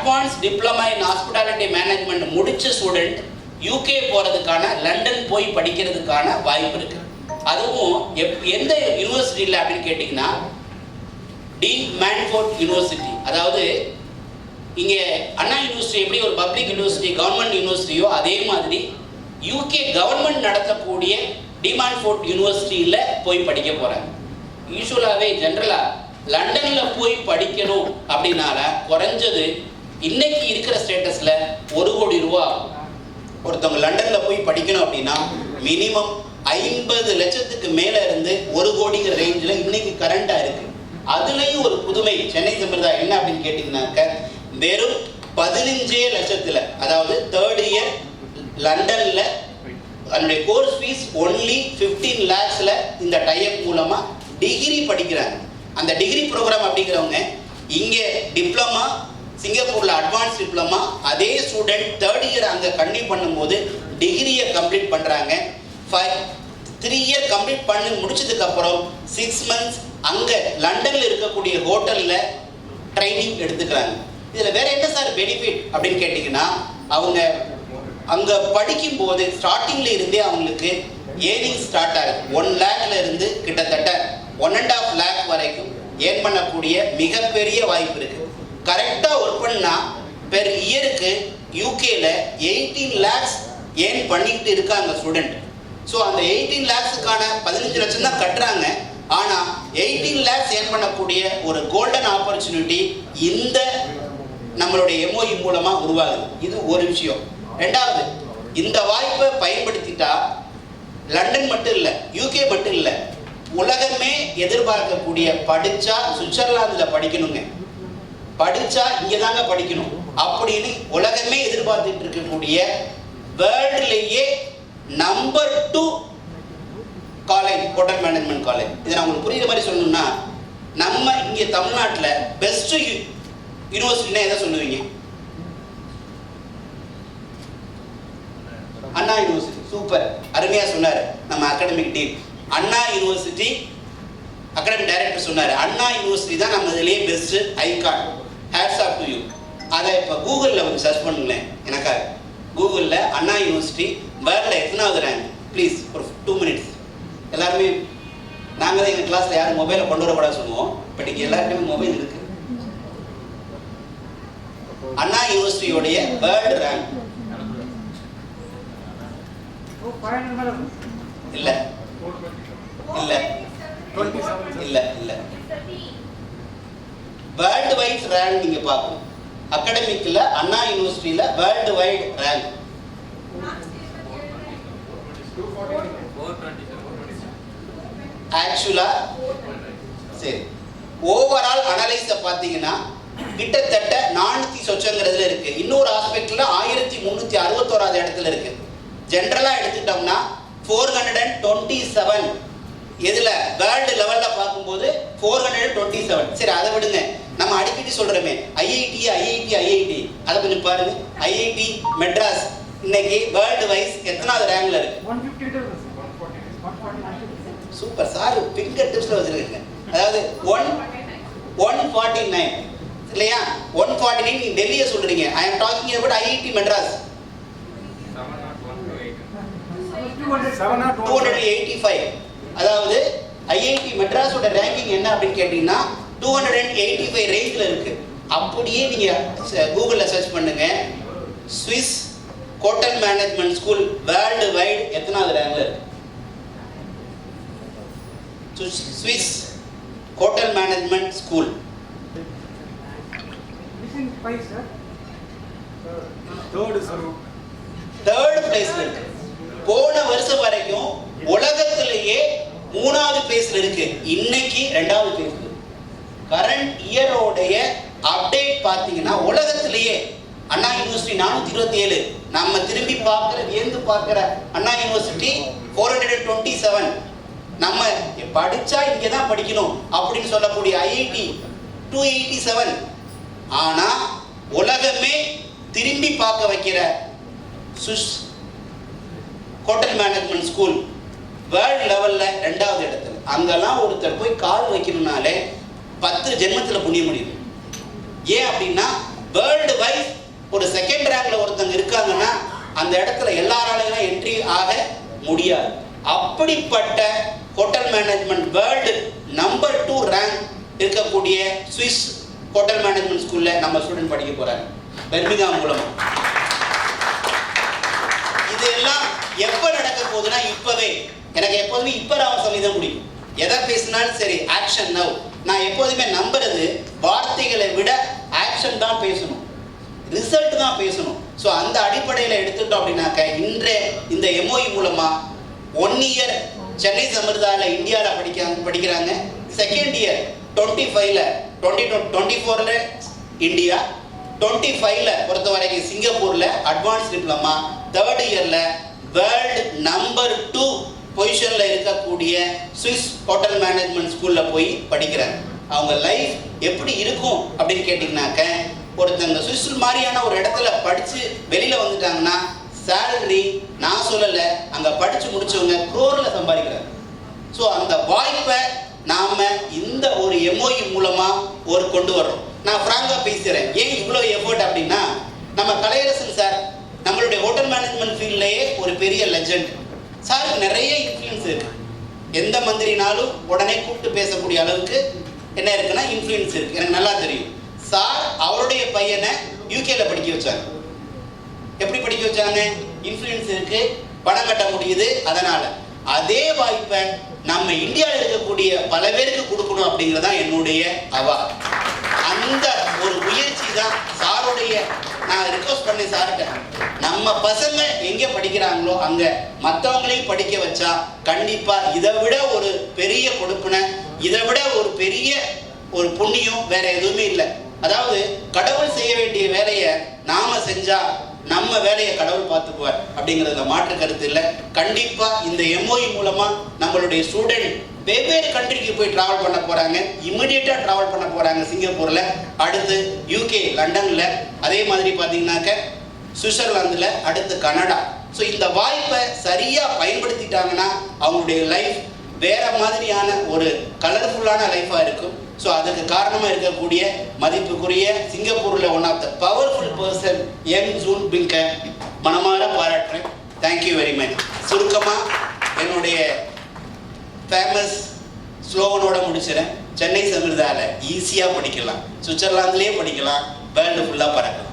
Advance diploma in hospitality management முடித்த student UK போகிறதுக்கான London போய் படிக்கிறதுக்கான வாய்ப்பு இருக்கு. அதுவும் எப் எந்த யூனிவர்சிட்டியில் அப்படின்னு கேட்டிங்கன்னா டி மேன்ஃபோர்ட் யூனிவர்சிட்டி அதாவது இங்கே அண்ணா யூனிவர்சிட்டி எப்படி ஒரு பப்ளிக் யூனிவர்சிட்டி கவர்மெண்ட் யூனிவர்சிட்டியோ அதே மாதிரி யூகே கவர்மெண்ட் நடத்தக்கூடிய டிமான்ஃபோர்ட் யூனிவர்சிட்டியில் போய் படிக்க போகிறாங்க யூஸ்வலாகவே ஜென்ரலாக லண்டனில் போய் படிக்கணும் அப்படின்னால குறைஞ்சது இன்னைக்கு இருக்கிற ஸ்டேட்டஸில் ஒரு கோடி ரூபா ஒருத்தவங்க லண்டனில் போய் படிக்கணும் அப்படின்னா மினிமம் ஐம்பது லட்சத்துக்கு மேலே இருந்து ஒரு கோடிங்கிற ரேஞ்சில் இன்னைக்கு கரண்டாக இருக்கு. அதுலேயும் ஒரு புதுமை. சென்னை சம்பிரதாயம் என்ன அப்படின்னு கேட்டிங்கனாக்க வெறும் பதினஞ்சே லட்சத்தில் அதாவது தேர்ட் இயர் லண்டனில் அதனுடைய கோர்ஸ் ஃபீஸ் ஒன்லி ஃபிஃப்டீன் லேக்ஸில் இந்த டைப் மூலமாக டிகிரி படிக்கிறாங்க. அந்த டிகிரி ப்ரோக்ராம் அப்படிங்கிறவங்க இங்கே டிப்ளமா சிங்கப்பூரில் அட்வான்ஸ் டிப்ளமா அதே ஸ்டூடெண்ட் தேர்ட் இயர் அங்கே கன்டினியூ பண்ணும்போது டிகிரியை கம்ப்ளீட் பண்ணுறாங்க ஃபைவ் த்ரீ இயர் கம்ப்ளீட் பண்ணி முடிச்சதுக்கப்புறம் சிக்ஸ் மந்த்ஸ் அங்கே லண்டனில் இருக்கக்கூடிய ஹோட்டலில் ட்ரைனிங் எடுத்துக்கிறாங்க. இதில் வேற என்ன சார் பெனிஃபிட் அப்படின்னு கேட்டிங்கன்னா அவங்க அங்கே படிக்கும்போது ஸ்டார்டிங்ல இருந்தே அவங்களுக்கு ஏர்னிங் ஸ்டார்ட் ஆகுது. ஒன் லேக்ல இருந்து கிட்டத்தட்ட ஒன் அண்ட் ஆஃப் லேக் வரைக்கும் ஏர்ன் பண்ணக்கூடிய மிகப்பெரிய வாய்ப்பு இருக்கு. கரெக்டாக ஒர்க் பண்ணா பெர் இயருக்கு யூகேல எயிட்டீன் லேக்ஸ் ஏர்ன் பண்ணிக்கிட்டு இருக்காங்க ஸ்டூடெண்ட் ஸோ அந்த எயிட்டீன் லேக்ஸுக்கான பதினஞ்சு லட்சம் தான் கட்டுறாங்க. ஆனால் எயிட்டீன் லேக்ஸ் ஏர்ன் பண்ணக்கூடிய ஒரு கோல்டன் ஆப்பர்ச்சுனிட்டி இந்த நம்மளுடைய எம்ஓஇ மூலமா உருவாகுது. இது ஒரு விஷயம். ரெண்டாவது இந்த வாய்ப்பை பயன்படுத்திட்டா லண்டன் மட்டும் இல்லை யூகே மட்டும் இல்லை உலகமே எதிர்பார்க்கக்கூடிய படிச்சா சுவிட்சர்லாந்துல படிக்கணுங்க. படிச்சா இங்க தாங்க படிக்கணும். அப்படின்னு உலகமே எதிர்பார்த்துட்டு இருக்கக்கூடிய வேர்ல்டுலேயே number two college hotel management college இதை நான் உங்களுக்கு புரியுற மாதிரி சொல்லணும்னா நம்ம இங்கே தமிழ்நாட்டில் பெஸ்ட் யூனிவர்சிட்டினா எதை சொல்லுவீங்க? அண்ணா யூனிவர்சிட்டி சூப்பர் அருமையா சொன்னார். நம்ம academic team Anna university academic director சொன்னார். அண்ணா யூனிவர்சிட்டி தான் நம்ம இதுலேயே best icon hats off to you அதை இப்போ கூகுளில் வந்து சர்ச் பண்ணுங்களேன். எனக்காக. கூகுளில் அண்ணா யூனிவர்சிட்டி வேர்ல்டில் எத்தனாவது ரேங்க் ப்ளீஸ் ஒரு டூ மினிட்ஸ் எல்லாருமே நாங்கள் தான் எங்கள் கிளாஸில் யாரும் மொபைலை கொண்டு வரக்கூடாது சொல்லுவோம். பட் இங்கே எல்லாருக்குமே மொபைல் இருக்கு. அண்ணா யூனிவர்சிட்டியோடைய வேர்ல்டு ரேங்க் இல்ல. இல்ல. இல்ல இல்ல. வேர்ல்டு வைட் ரேங்க் நீங்க பார்க்கணும். அகாடமிக்ல அண்ணா யூனிவர்சிட்டியில வேர்ல்டு வைட் ரேங்க் ஆக்சுவலா சரி. ஓவரால் அனலைஸ பார்த்தீங்கன்னா கிட்டத்தட்ட நானூத்தி சொச்சங்கிறதுல இருக்கு. இன்னொரு ஆஸ்பெக்ட்ல ஆயிரத்தி முந்நூற்றி அறுபத்தோராது இடத்துல இருக்கு. ஜென்ரலா எடுத்துட்டோம்னா four hundred and twenty seven இதுல வேர்ல்டு லெவல்ல பார்க்கும்போது ஃபோர் ஹண்ட்ரட் டுவெண்ட்டி செவன் சரி அதை விடுங்க. அடிக்கடி சொல்றோமே. ஐஐடி ஐஐடி ஐஐடி அதை கொஞ்சம் பாருங்க. ஐஐடி மெட்ராஸ் இன்னைக்கு வேர்ல்டு வைஸ் எத்தனாவது ரேங்க்ல இருக்கு? சூப்பர் சார் பிங்கர் டிப்ஸ்ல வச்சிருக்கீங்க. அதாவது ஒன் ஒன் ஃபார்ட்டி நைன் இல்லையா ஒன் ஃபார்ட்டி நைன் நீங்க டெல்லியை சொல்றீங்க. I am talking about IIT Madras two hundred eighty five அதாவது ஐஐடி மெட்ராஸோட ரேங்கிங் என்ன அப்படின்னு கேட்டீங்கன்னா two hundred and eighty five ரேஞ்சில் இருக்கு. அப்படியே நீங்க கூகுளில் சர்ச் பண்ணுங்க. Swiss hotel management school world wide எத்தனாவது ரேங்க்ல இருக்கு? Swiss- Swiss hotel management school third பிளேஸ்ல இருக்கு. போன வருஷம் வரைக்கும் உலகத்திலேயே மூணாவது பிளேஸ்ல இருக்கு. இன்னைக்கு ரெண்டாவது பிளேஸ்ல கரண்ட் இயரோடைய அப்டேட் பார்த்தீங்கன்னா உலகத்திலேயே அண்ணா யூனிவர்சிட்டி நானூத்தி இருபத்தி ஏழு. நம்ம திரும்பி பார்க்கிற வியந்து பார்க்கிற Anna university four hundred twenty seven நம்ம படிச்சா இங்கே தான் படிக்கணும் அப்படின்னு சொல்லக்கூடிய ஐஐடி டூ எயிட்டி செவன் ஆனா உலகமே திரும்பி பார்க்க வைக்கிற Swiss hotel management school world லெவல்ல ரெண்டாவது இடத்துல. அங்கெல்லாம் ஒருத்தர் போய் கால் வைக்கணும்னாலே பத்து ஜென்மத்தில் புண்ணிய முடியுது ஏன் அப்படின்னா வேர்ல்டு வைஸ் ஒரு செகண்ட் ரேங்க்ல ஒருத்தங்க இருக்காங்கன்னா அந்த இடத்துல எல்லாராலையும் என்ட்ரி ஆக முடியாது. அப்படிப்பட்ட hotel management world number two rank இருக்கக்கூடிய சுவிஸ் ஹோட்டல் மேனேஜ்மெண்ட் ஸ்கூல்ல நம்ம ஸ்டூடெண்ட் படிக்க போறாங்க. பெர்மிகா மூலமா. இதெல்லாம் எப்ப நடக்க போகுதுன்னா இப்பவே. எனக்கு எப்போதுமே இப்ப நான் சொல்லிதான் முடியும். எதை பேசினாலும் சரி ஆக்ஷன் நவ் நான் எப்போதுமே நம்புறது வார்த்தைகளை விட ஆக்ஷன் தான் பேசணும். ரிசல்ட் தான் பேசணும். ஸோ அந்த அடிப்படையில் எடுத்துட்டோம் அப்படின்னாக்க இன்றைய இந்த எம்ஓஇ மூலமா ஒன் இயர் சென்னை சமிர்தாவில் இந்தியாவில் படிக்க படிக்கிறாங்க. செகண்ட் இயர் டுவெண்ட்டி ஃபைவ்ல டுவெண்ட்டி டுவெண்ட்டி ஃபோரில் இந்தியா டுவெண்ட்டி ஃபைவ்ல பொறுத்த வரைக்கும் சிங்கப்பூர்ல அட்வான்ஸ் டிப்ளமா தேர்ட் இயர்ல வேர்ல்டு நம்பர் பொசிஷனில் இருக்கக்கூடிய சுவிஸ் ஹோட்டல் மேனேஜ்மெண்ட் ஸ்கூலில் போய் படிக்கிறாங்க அவங்க லைஃப் எப்படி இருக்கும் அப்படின்னு கேட்டிங்கனாக்க ஒருத்தங்க சுவிஸ் மாதிரியான ஒரு இடத்துல படித்து வெளியில் வந்துட்டாங்கன்னா சேலரி நான் சொல்லலை அங்கே படித்து முடிச்சவங்க குரோரில் சம்பாதிக்கிறாங்க ஸோ அந்த வாய்ப்பை நாம இந்த ஒரு எம்ஓஇ மூலமா ஒரு கொண்டு வர்றோம். நான் ஃப்ராங்கா பேசுறேன். ஏன் இவ்வளோ எஃபோர்ட் அப்படின்னா நம்ம கலையரசன் சார் நம்மளுடைய ஹோட்டல் மேனேஜ்மெண்ட் ஃபீல்ட்லேயே ஒரு பெரிய லெஜண்ட் சாருக்கு நிறைய இன்ஃப்ளூயன்ஸ் இருக்கு. எந்த மந்திரினாலும் உடனே கூப்பிட்டு பேசக்கூடிய அளவுக்கு என்ன இருக்குன்னா இன்ஃப்ளூயன்ஸ் இருக்கு. எனக்கு நல்லா தெரியும். சார் அவருடைய பையனை யூகேல படிக்க வச்சாங்க எப்படி படிக்க வச்சாங்க? இன்ஃப்ளூயன்ஸ் இருக்கு. பணம் கட்ட முடியுது. அதனால அதே வாய்ப்பை நம்ம இந்தியாவில் இருக்கக்கூடிய பல பேருக்கு கொடுக்கணும் அப்படிங்கிறது தான் என்னுடைய அவா. அந்த ஒரு முயற்சி தான் சாருடைய நான் ரிக்வஸ்ட் பண்ணேன் சார்கிட்ட. நம்ம பசங்க எங்க படிக்கிறாங்களோ அங்க மற்றவங்களையும் படிக்க வச்சா கண்டிப்பா இதை விட ஒரு பெரிய கொடுப்பினை இதை விட ஒரு பெரிய ஒரு புண்ணியம் வேற எதுவுமே இல்லை. அதாவது கடவுள் செய்ய வேண்டிய வேலையை நாம செஞ்சா நம்ம வேலையை கடவுள் பார்த்துக்குவார் அப்படிங்கிறதுல மாற்று கருத்து இல்லை. கண்டிப்பா இந்த எம்ஓஇ மூலமா நம்மளுடைய ஸ்டூடெண்ட் வெவ்வேறு கண்ட்ரிக்கு போய் டிராவல் பண்ண போறாங்க. இமிடியேட்டா டிராவல் பண்ண போறாங்க சிங்கப்பூர்ல. அடுத்து யூகே லண்டன்ல அதே மாதிரி பாத்தீங்கன்னாக்க சுவிட்சர்லாந்துல அடுத்து கனடா. ஸோ இந்த வாய்ப்பை சரியா பயன்படுத்திட்டாங்கன்னா அவங்களுடைய லைஃப் வேற மாதிரியான ஒரு கலர்ஃபுல்லான லைஃபா இருக்கும். ஸோ அதுக்கு காரணமாக இருக்கக்கூடிய மதிப்புக்குரிய சிங்கப்பூர்ல one of the powerful person M June பிங்க மனமாற பாராட்டுறேன். தேங்க்யூ வெரி மச் சுருக்கமாக என்னுடைய ஃபேமஸ் ஸ்லோகனோட முடிச்சிடறேன். சென்னை சமிர்தால ஈஸியாக படிக்கலாம். சுவிட்சர்லாந்துலேயே படிக்கலாம். வேர்ல்டு ஃபுல்லாக பறக்கலாம்.